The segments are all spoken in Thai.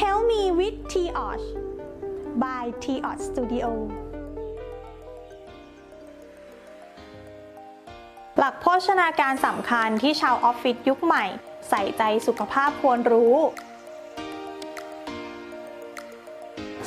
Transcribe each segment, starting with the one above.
Help me with t o s by t o s Studio หลักโภชนาการสำคัญที่ชาวออฟฟิศยุคใหม่ ใส่ใจสุขภาพควรรู้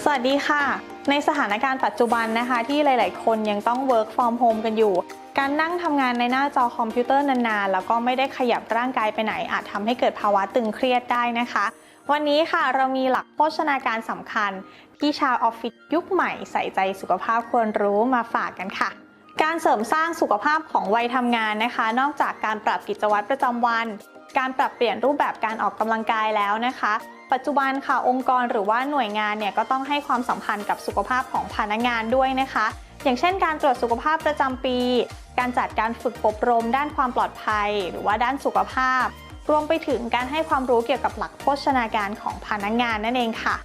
สวัสดีค่ะ ในสถานการณ์ปัจจุบันนะคะ ที่หลาย ๆ คนยังต้อง work from home กันอยู่ การนั่งทำงานในหน้าจอคอมพิวเตอร์นานๆ แล้วก็ไม่ได้ขยับร่างกายไปไหน อาจทำให้เกิดภาวะตึงเครียดได้นะคะ วันนี้ค่ะเรามีหลักโภชนาการสำคัญ ที่ชาวออฟฟิศยุคใหม่ใส่ใจสุขภาพควรรู้มาฝากกันค่ะการเสริมสร้างสุขภาพของวัยทำงานนะคะ นอกจากการปรับกิจวัตรประจำวัน การปรับเปลี่ยนรูปแบบการออกกำลังกายแล้วนะคะ ปัจจุบันค่ะองค์กรหรือว่าหน่วยงานเนี่ยก็ต้องให้ความสำคัญกับสุขภาพของพนักงานด้วยนะคะ อย่างเช่นการตรวจสุขภาพประจำปี การจัดการฝึกอบรมด้านความปลอดภัย หรือว่าด้านสุขภาพ รวมไปถึงการให้ความรู้เกี่ยวกับหลักโภชนาการของพนักงานนั่นเองค่ะ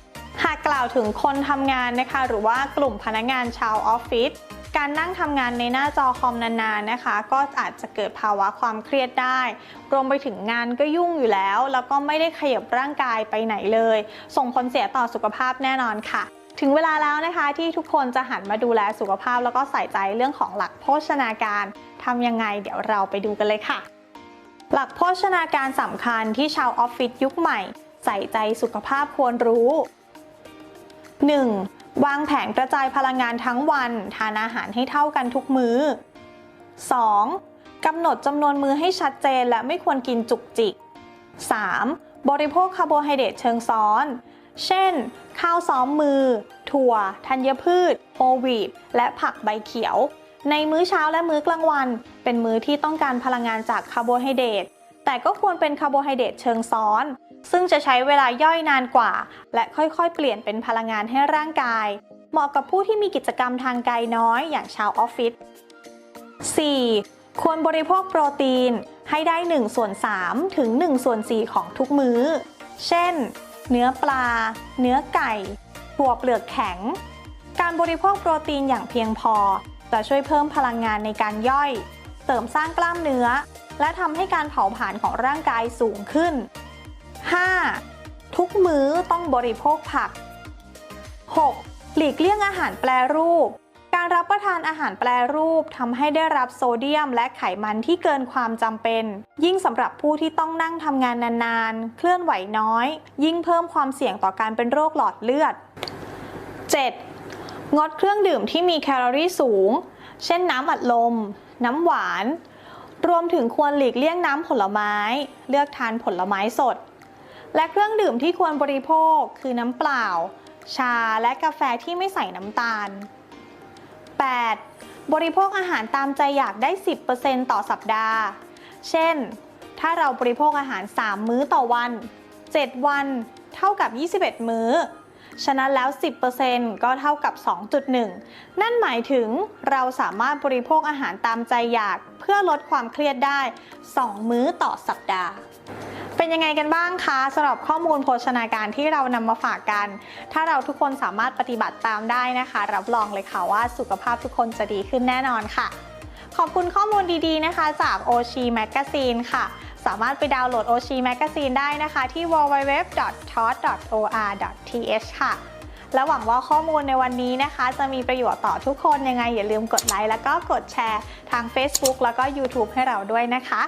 หากกล่าวถึงคนทำงานนะคะ หรือว่ากลุ่มพนักงานชาวออฟฟิศการนั่งทำงานในหน้าจอคอมนานๆนะคะ ก็อาจจะเกิดภาวะความเครียดได้ รวมไปถึงงานก็ยุ่งอยู่แล้ว แล้วก็ไม่ได้ขยับร่างกายไปไหนเลย ส่งผลเสียต่อสุขภาพแน่นอนค่ะ ถึงเวลาแล้วนะคะที่ทุกคนจะหันมาดูแลสุขภาพ แล้วก็ใส่ใจเรื่องของหลักโภชนาการทำยังไงเดี๋ยวเราไปดูกันเลยค่ะ หลักโภชนาการสำคัญที่ชาวออฟฟิศยุคใหม่ ใส่ใจสุขภาพควรรู้ 1. วางแผนกระจายพลังงานทั้งวัน ทานอาหารให้เท่ากันทุกมื้อ 2. กำหนดจำนวนมื้อให้ชัดเจนและไม่ควรกินจุกจิก 3. บริโภคคาร์โบไฮเดรตเชิงซ้อน เช่น ข้าวซ้อมมือ ถั่ว ธัญพืชโฮลวีตและผักใบเขียว ในมื้อเช้าและมื้อกลางวัน เป็นมื้อที่ต้องการพลังงานจากคาร์โบไฮเดรตแต่ก็ควรเป็นคาร์โบไฮเดรตเชิงซ้อน ซึ่งจะใช้เวลาย่อยนานกว่า และค่อยๆ เปลี่ยนเป็นพลังงานให้ร่างกาย เหมาะกับผู้ที่มีกิจกรรมทางกายน้อยอย่างชาวออฟฟิศ 4. ควรบริโภคโปรตีนให้ได้1ส่วน3ถึง1ส่วน4ของทุกมื้อ เช่น เนื้อปลา เนื้อไก่ถั่วเปลือกแข็ง การบริโภคโปรตีนอย่างเพียงพอ จะช่วยเพิ่มพลังงานในการย่อย เสริมสร้างกล้ามเนื้อ และทำให้การเผาผลาญของร่างกายสูงขึ้น 5. ทุกมื้อต้องบริโภคผัก 6. หลีกเลี่ยงอาหารแปรรูป การรับประทานอาหารแปรรูปทำให้ได้รับโซเดียม และไขมันที่เกินความจำเป็น ยิ่งสำหรับผู้ที่ต้องนั่งทำงานนานๆ เคลื่อนไหวน้อย ยิ่งเพิ่มความเสี่ยงต่อการเป็นโรคหลอดเลือด 7. งดเครื่องดื่มที่มีแคลอรี่สูง เช่นน้ำอัดลม น้ำหวาน รวมถึงควรหลีกเลี่ยงน้ำผลไม้ เลือกทานผลไม้สด และเครื่องดื่มที่ควรบริโภคคือน้ำเปล่า ชาและกาแฟที่ไม่ใส่น้ำตาล 8. บริโภคอาหารตามใจอยากได้ 10%ต่อสัปดาห์ เช่น ถ้าเราบริโภคอาหาร 3 มื้อต่อวัน 7 วัน เท่ากับ 21 มื้อ ฉะนั้นแล้ว 10%ก็เท่ากับ 2.1 นั่นหมายถึงเราสามารถบริโภคอาหารตามใจอยาก เพื่อลดความเครียดได้ 2 มื้อต่อสัปดาห์ เป็นยังไงกันบ้างคะสำหรับข้อมูลโภชนาการที่เรานำมาฝากกัน ถ้าเราทุกคนสามารถปฏิบัติตามได้นะคะ รับรองเลยค่ะว่าสุขภาพทุกคนจะดีขึ้นแน่นอนค่ะ ขอบคุณข้อมูลดีๆนะคะ จาก Oshi Magazine ค่ะ สามารถไปดาวน์โหลด Oshi Magazine ได้นะคะ ที่ www.tot.or.th ค่ะ และหวังว่าข้อมูลในวันนี้นะคะ จะมีประโยชน์ต่อทุกคนยังไงอย่าลืมกดไลค์แล้วก็กดแชร์ทาง Facebook แล้วก็ YouTube ให้เราด้วยนะคะ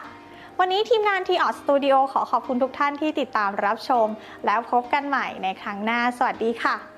วันนี้ทีมงานทีออสตูดิโอขอขอบคุณทุกท่านที่ติดตามรับชม แล้วพบกันใหม่ในครั้งหน้า สวัสดีค่ะ